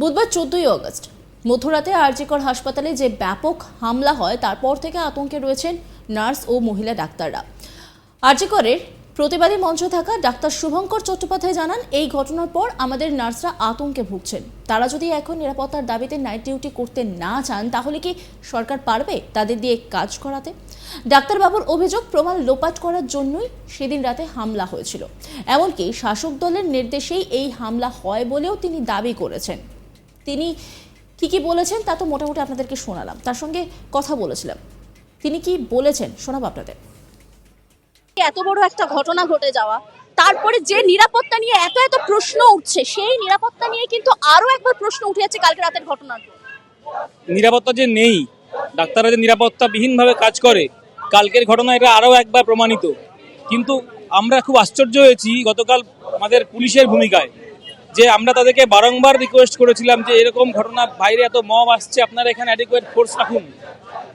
বুধবার চোদ্দই আগস্ট মধ্যরাতে আরজিকর হাসপাতালে যে ব্যাপক হামলা হয়, তারপর থেকে আতঙ্কে রয়েছেন নার্স ও মহিলা ডাক্তাররা। আরজিকরের প্রতিবাদী মঞ্চে থাকা ডাক্তার শুভঙ্কর চট্টোপাধ্যায় জানান, এই ঘটনার পর আমাদের নার্সরা আতঙ্কে ভুগছেন। তারা যদি এখন নিরাপত্তার দাবিতে নাইট ডিউটি করতে না চান, তাহলে কি সরকার পারবে তাদের দিয়ে কাজ করাতে? ডাক্তারবাবুর অভিযোগ প্রমাণ লোপাট করার জন্যই সেদিন রাতে হামলা হয়েছিল। এমনকি শাসক দলের নির্দেশেই এই হামলা হয় বলেও তিনি দাবি করেছেন। তিনি কি কি বলেছেন তা তো মোটামুটি আপনাদেরকে শোনালাম। তার সঙ্গে কথা বলেছিলাম। তিনি কি বলেছেন? শোনাবো আপনাদের। এত বড় একটা ঘটনা ঘটে যাওয়া তারপরে যে নিরাপত্তা নিয়ে এত এত প্রশ্ন উঠছে সেই নিরাপত্তা নিয়ে কিন্তু আরও একবার প্রশ্ন উঠে যাচ্ছে কালকে রাতের ঘটনার। পর। নিরাপত্তা যে নেই ডাক্তাররা যে নিরাপত্তা নিরাপত্তাবিহীনভাবে কাজ করে কালকের ঘটনা এটা আরও একবার প্রমাণিত। কিন্তু আমরা খুব আশ্চর্য হয়েছি গতকাল আমাদের পুলিশের ভূমিকায়। যে আমরা তাদেরকে বারংবার রিকোয়েস্ট করেছিলাম যে এরকম ঘটনা বাইরে এত মব আসছে আপনারা এখানে অ্যাডিকুয়েট ফোর্স রাখুন।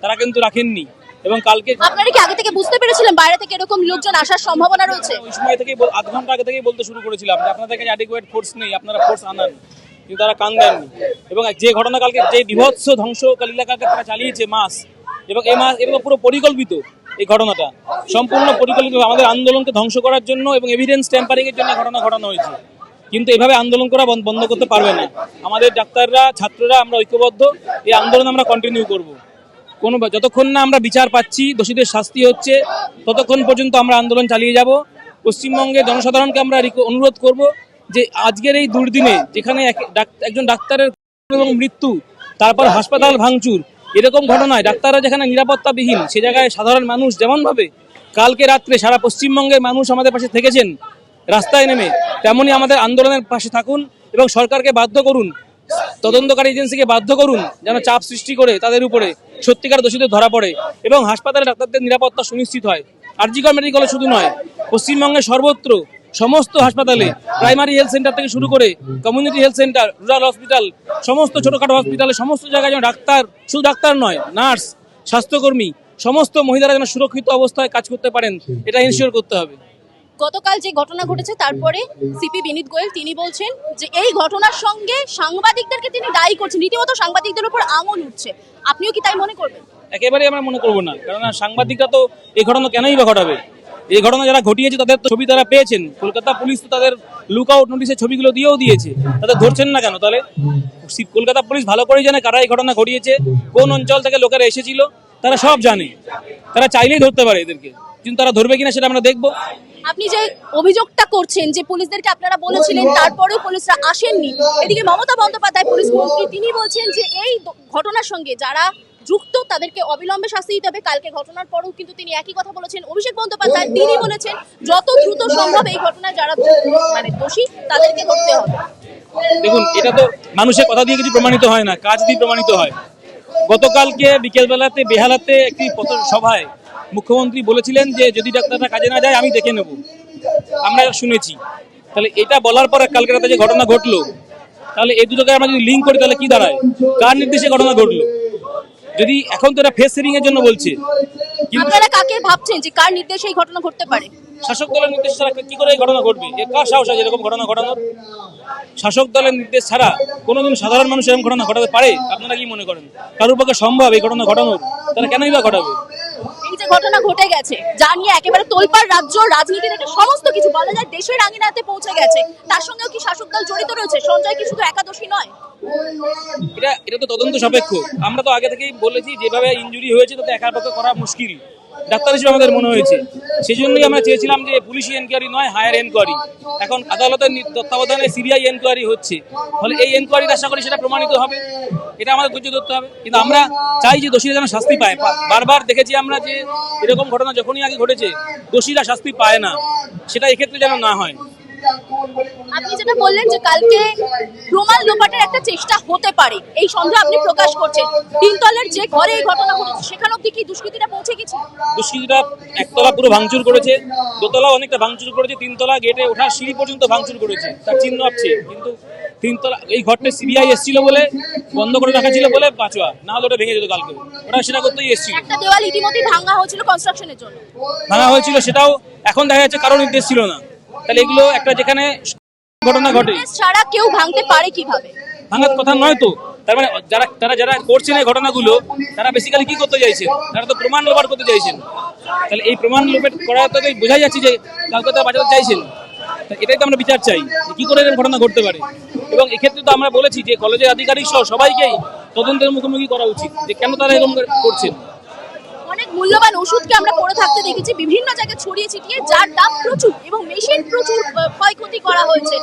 তারা কিন্তু রাখেননি। এবং কালকে আপনারা কি আগে থেকে বুঝতে পেরেছিলেন বাইরে থেকে এরকম লোকজন আসার সম্ভাবনা রয়েছে? ওই সময় থেকেই আধ ঘণ্টা আগে থেকেই বলতে শুরু করেছিলাম যে আপনাদের কাছে অ্যাডিকুয়েট ফোর্স নেই আপনারা ফোর্স আনান। কিন্তু তারা কান দেননি। এবং যে ঘটনা কালকে যে বিভৎস ধ্বংস কালিলাকাকে তারা চালিয়েছে মাস এবং এই মাস এগুলো পুরো পরিকল্পিত এই ঘটনাটা। সম্পূর্ণ পরিকল্পিত আমাদের আন্দোলনকে ধ্বংস করার জন্য এবং এভিডেন্স ট্যাম্পারিং এর জন্য ঘটনা ঘটানো হয়েছে। কিন্তু এভাবে আন্দোলন করা বন্ধ করতে পারবে না। আমাদের ডাক্তাররা, ছাত্ররা, আমরা ঐক্যবদ্ধ। এই আন্দোলন আমরা কন্টিনিউ করব। কোনো যতক্ষণ না আমরা বিচার পাচ্ছি, দোষীদের শাস্তি হচ্ছে, ততক্ষণ পর্যন্ত আমরা আন্দোলন চালিয়ে যাব। পশ্চিমবঙ্গের জনসাধারণকে আমরা অনুরোধ করব যে আজকের এই দুর্দিনে যেখানে একজন ডাক্তারের এবং মৃত্যু, তারপর হাসপাতাল ভাঙচুর, এরকম ঘটনায় ডাক্তাররা যেখানে নিরাপত্তাবিহীন, সে জায়গায় সাধারণ মানুষ যেমনভাবে কালকে রাত্রে সারা পশ্চিমবঙ্গের মানুষ আমাদের পাশে থেকেছেন রাস্তায় নেমে তেমনি আমাদের আন্দোলনের পাশে থাকুন এবং সরকারকে বাধ্য করুন, তদন্তকারী এজেন্সিকে বাধ্য করুন যেন চাপ সৃষ্টি করে তাদের উপরে সত্যিকার দোষীদের ধরা পড়ে এবং হাসপাতালে ডাক্তারদের নিরাপত্তা সুনিশ্চিত হয়। আরজিকর মেডিকেলে শুধু নয় পশ্চিমবঙ্গের সর্বত্র সমস্ত হাসপাতালে প্রাইমারি হেলথ সেন্টার থেকে শুরু করে community health centre, rural hospital, সমস্ত ছোটখাটো হসপিটালে সমস্ত জায়গায় যেন ডাক্তার, শুধু ডাক্তার নয়, নার্স, স্বাস্থ্যকর্মী, সমস্ত মহিলারা যেন সুরক্ষিত অবস্থায় কাজ করতে পারেন এটা ইনশিওর করতে হবে। গতকাল যে ঘটনা ঘটেছে, তারপরে সিপি বিনীত গোয়েল তিনি বলছেন যে এই ঘটনার সঙ্গে সাংবাদিকদেরকে তিনি দায়ী করছেন। রীতিমতো সাংবাদিকদের উপর আঙুল উঠছে আপনিও কি তাই মনে করবেন? একেবারেই আমরা মনে করব না। কেননা সাংবাদিকরা তো এই ঘটনা কেনই বা ঘটাবে? এই ঘটনা যারা ঘটিয়েছে, তাদের ছবি তারা পেয়েছেন। কলকাতা পুলিশ তো তাদের লুক আউট নোটিসের ছবিগুলো দিয়েও দিয়েছে। তাদের ধরছেন না কেন? তাহলে কলকাতা পুলিশ ভালো করেই জানে কারা এই ঘটনা ঘটিয়েছে, কোন অঞ্চল থেকে লোকেরা এসেছিল, তারা সব জানে। তারা চাইলেই ধরতে পারে এদেরকে। কিন্তু তারা ধরবে কিনা সেটা আমরা দেখব। আপনি যে অভিযোগটা করছেন যে পুলিশদেরকে আপনারা বলেছিলেন তারপরেও পুলিশরা আসেননি। এদিকে মমতা বন্দ্যোপাধ্যায় পুলিশ মন্ত্রী তিনি বলছেন যে এই ঘটনার সঙ্গে যারা যুক্ত তাদেরকে অবিলম্বে শাস্তি দিতে হবে। কালকে ঘটনার পরেও কিন্তু তিনি একই কথা বলেছেন। অভিষেক বন্দ্যোপাধ্যায় তিনি বলেছেন যত দ্রুত সম্ভব এই ঘটনায় যারা মানে দোষী তাদেরকে ধরতে হবে। দেখুন এটা তো মানুষের কথা দিয়ে কিছু প্রমাণিত হয় না কাজ দিয়ে প্রমাণিত হয়। গতকালকে বিকেলবেলাতে বেহালাতে একটি সভায় মুখ্যমন্ত্রী বলেছিলেন যে যদি ডাক্তাররা কাজে না যায় আমি দেখে নেব। আমরা শুনেছি। তাহলে এটা বলার পরে কালকে রাতে যে ঘটনা ঘটলো তাহলে এই দুটোকে আমরা যদি লিঙ্ক করি তাহলে কি দাঁড়ায়? কার নির্দেশে ঘটনা ঘটলো? যদি এখন তো এটা ফেস সেভিং এর জন্য বলছে আপনারা কাকে ভাবছেন যে কার নির্দেশে এই ঘটনা ঘটতে পারে? শাসক দলের নির্দেশ ছাড়া কি করে এই ঘটনা ঘটবে? এ কার সাহস আছে এরকম ঘটনা ঘটানোর? শাসক দলের নির্দেশ ছাড়া কোনোদিন সাধারণ মানুষ এরকম ঘটনা ঘটাতে পারে? আপনারা কি মনে করেন? কারোর পক্ষে সম্ভব এই ঘটনা ঘটানোর? তারা কেনই বা ঘটাবে? যে ঘটনা ঘটে গেছে, যা নিয়ে একেবারে তোলপাড় রাজ্য, রাজনীতি থেকে সমস্ত কিছু বলা যায়, দেশের আঙিনাতে পৌঁছে গেছে। তার সঙ্গেও কি শাসক দল জড়িত রয়েছে? সঞ্জয় কি শুধু একাদশী নয়? এটা এটা তো তদন্ত সাপেক্ষ। আমরা তো আগে থেকেই বলেছি, যেভাবে ইঞ্জুরি হয়েছে, তাতে একার পক্ষে করা মুশকিল। ডাক্তার হিসেবে আমাদের মনে হয়েছে। সেই জন্যই আমরা চেয়েছিলাম যে পুলিশি এনকোয়ারি নয় হায়ার এনকোয়ারি এখন আদালতের তত্ত্বাবধানে সিবিআই এনকোয়ারি হচ্ছে। ফলে এই এনকোয়ারি আশা করি সেটা প্রমাণিত হবে। এটা আমাদের ধৈর্য ধরতে হবে। কিন্তু আমরা চাই যে দোষীরা যেন শাস্তি পায়। বারবার দেখেছি আমরা যে এরকম ঘটনা যখনই আগে ঘটেছে, দোষীরা শাস্তি পায় না। সেটা এক্ষেত্রে যেন না হয়। আপনি যেটা বললেন যে কালকে প্রমাণ লোপাটের একটা চেষ্টা হতে পারে এই সন্দেহ আপনি প্রকাশ করছেন। তিনতলার যে ঘরে এই ঘটনা ঘটেছে সেখানে অব্দি কি দুষ্কৃতীরা পৌঁছে গেছে? দুষ্কৃতীরা একতলা পুরো ভাঙচুর করেছে দোতলা অনেকটা ভাঙচুর করেছে তিনতলা গেটে ওঠার সিঁড়ি পর্যন্ত ভাঙচুর করেছে তার চিহ্ন আছে। কিন্তু তিনতলা এই ঘরটা সিবিআই এসেছিল বলে বন্ধ করে রাখা ছিল বলে পাঁচোয়া না হলে ওটা ভেঙে যেত কালকে। ওরা সেটা করতেই এসেছিল। একটা দেওয়াল ইতিমধ্যেই ভাঙা হয়েছিল কনস্ট্রাকশনের জন্য। ভাঙা হয়েছিল সেটাও এখন দেখা যাচ্ছে কারও নির্দেশ ছিল না। তাহলে এগুলো একটা যেখানে ঘটনা ঘটে। ছাড়া কেউ ভাঙতে পারে কীভাবে? ভাঙার কথা নয় তো। তার মানে যারা তারা যারা করছেন এই ঘটনাগুলো তারা বেসিক্যালি কি করতে চাইছেন? তারা তো প্রমাণ লোপাট করতে চাইছেন। তাহলে এই প্রমাণ লোপাট করা তো বোঝাই যাচ্ছে যে কাউকে তারা বাঁচাতে চাইছেন। তা এটাই তো আমরা বিচার চাই কি করে এরকম ঘটনা ঘটতে পারে। এবং এক্ষেত্রে তো আমরা বলেছি যে কলেজের আধিকারিক সহ সবাইকেই তদন্তের মুখোমুখি করা উচিত যে কেন তারা এরকম করছেন। অনেক মূল্যবান ওষুধকে আমরা পড়ে থাকতে দেখেছি। বিভিন্ন জায়গায় ছড়িয়ে ছিটিয়ে, যার দাম প্রচুর এবং মেশিন প্রচুর ক্ষয়ক্ষতি করা হয়েছে।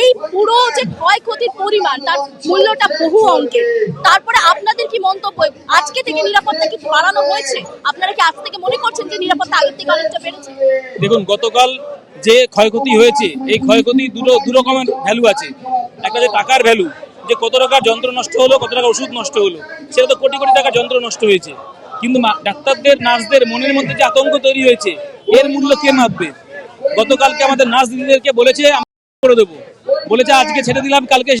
এই পুরো যে ক্ষয়ক্ষতির পরিমাণ, তার মূল্যটা বহু অঙ্কের তারপরে আপনাদের কি মন্তব্য? আজকে থেকে নিরাপত্তা কি বাড়ানো হয়েছে? আপনারা কি আজ থেকে মনে করছেন যে নিরাপত্তা আগের থেকে অনেকটা বেড়েছে? দেখুন, গতকাল যে ক্ষয়ক্ষতি হয়েছে, এই ক্ষয়ক্ষতি দুটো দু রকমের ভ্যালু আছে। একটা যে টাকার ভ্যালু যে কত টাকার যন্ত্র নষ্ট হলো, কত টাকা ওষুধ নষ্ট হলো, সেটা তো কোটি কোটি টাকার যন্ত্র নষ্ট হয়েছে। কিন্তু ডাক্তারদের, নার্সদের মনের মধ্যে যে আতঙ্ক তৈরি হয়েছে, এর মূল্য কে মাপবে? গতকালকে আমাদের নার্স দিদিদেরকে বলেছে করে দেবো। বলেছে, আজকে ছেড়ে দিলাম, কালকে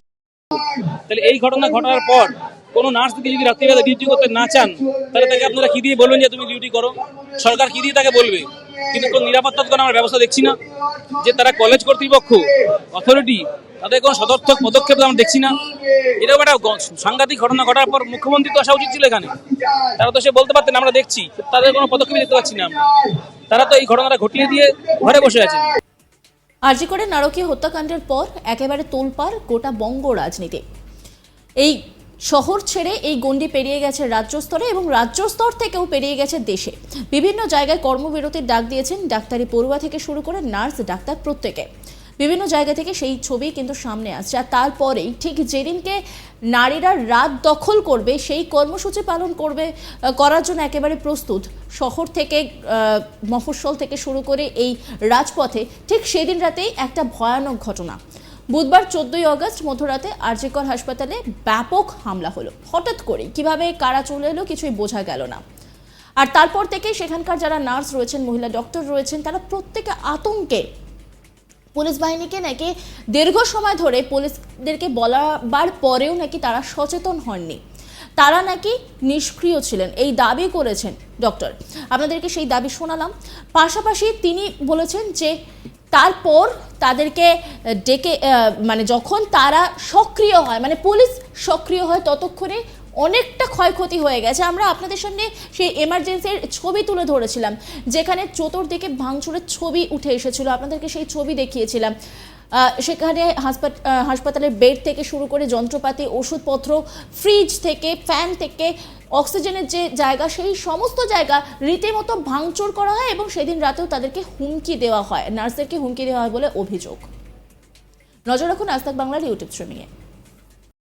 তাহলে এই ঘটনা ঘটার পর কোনো নার্স দিদি যদি রাত্রিবেলা ডিউটি করতে না চান, তাহলে তাকে আপনারা কি দিয়ে বলবেন যে, তুমি ডিউটি করো? সরকার কি দিয়ে তাকে বলবে? কিন্তু কোনো নিরাপত্তার কোনো আমরা ব্যবস্থা দেখছি না। যে তারা কলেজ কর্তৃপক্ষ অথরিটি তাদের কোনো সদর্থক পদক্ষেপ আমরা দেখছি না। এরকম একটা সাংঘাতিক ঘটনা ঘটার পর মুখ্যমন্ত্রী তো আসা উচিত ছিল এখানে। তারা তো সে বলতে পারতেন আমরা দেখছি। তাদের কোনো পদক্ষেপ দেখতে পাচ্ছি না আমরা। তারা তো এই ঘটনাটা ঘটিয়ে দিয়ে ঘরে বসে আছেন। আরজি নারকীয় হত্যাকাণ্ডের পর একেবারে তোলপাড় গোটা বঙ্গ রাজনীতি। এই শহর ছেড়ে এই গণ্ডি পেরিয়ে গেছে রাজ্য স্তরে এবং রাজ্য স্তর থেকেও পেরিয়ে গেছে দেশে। বিভিন্ন জায়গায় কর্মবিরতির ডাক দিয়েছেন ডাক্তারি পড়ুয়া থেকে শুরু করে নার্স, ডাক্তার প্রত্যেকে। বিভিন্ন জায়গা থেকে সেই ছবি কিন্তু সামনে আসছে। আর তারপরেই ঠিক যেদিনকে নারীরা রাত দখল করবে, সেই কর্মসূচি পালন করবে করার জন্য একেবারে প্রস্তুত। শহর থেকে মফস্বল থেকে শুরু করে এই রাজপথে ঠিক সেদিন রাতেই একটা ভয়ানক ঘটনা। বুধবার চোদ্দই অগস্ট মধ্যরাতে আরজিকর হাসপাতালে ব্যাপক হামলা হলো। হঠাৎ করে কীভাবে, কারা চলে এলো কিছুই বোঝা গেল না। আর তারপর থেকে সেখানকার যারা নার্স রয়েছেন, মহিলা ডক্টর রয়েছেন, তারা প্রত্যেকে আতঙ্কে পুলিশ বাহিনীকে নাকি দীর্ঘ সময় ধরে পুলিশদেরকে বলাবার পরেও নাকি তারা সচেতন হননি। তারা নাকি নিষ্ক্রিয় ছিলেন, এই দাবি করেছেন ডক্টর। আপনাদেরকে সেই দাবি শোনালাম। পাশাপাশি তিনি বলেছেন যে তারপর তাদেরকে ডেকে মানে যখন তারা সক্রিয় হয় মানে পুলিশ সক্রিয় হয় ততক্ষণে অনেকটা ক্ষয়ক্ষতি হয়ে গেছে। আমরা আপনাদের সামনে সেই এমার্জেন্সির ছবি তুলে ধরেছিলাম, যেখানে চতুর্দিকে ভাঙচুরের ছবি উঠে এসেছিল। আপনাদেরকে সেই ছবি দেখিয়েছিলাম। সেখানে হাসপাতালের বেড থেকে শুরু করে যন্ত্রপাতি, ওষুধপত্র, ফ্রিজ থেকে, ফ্যান থেকে, অক্সিজেনের যে জায়গা, সেই সমস্ত জায়গা রীতিমতো ভাঙচুর করা হয় এবং সেদিন রাতেও তাদেরকে হুমকি দেওয়া হয়, নার্সদেরকে হুমকি দেওয়া হয় বলে অভিযোগ। নজর রাখুন আজ বাংলার ইউটিউব স্ট্রিমিংয়ে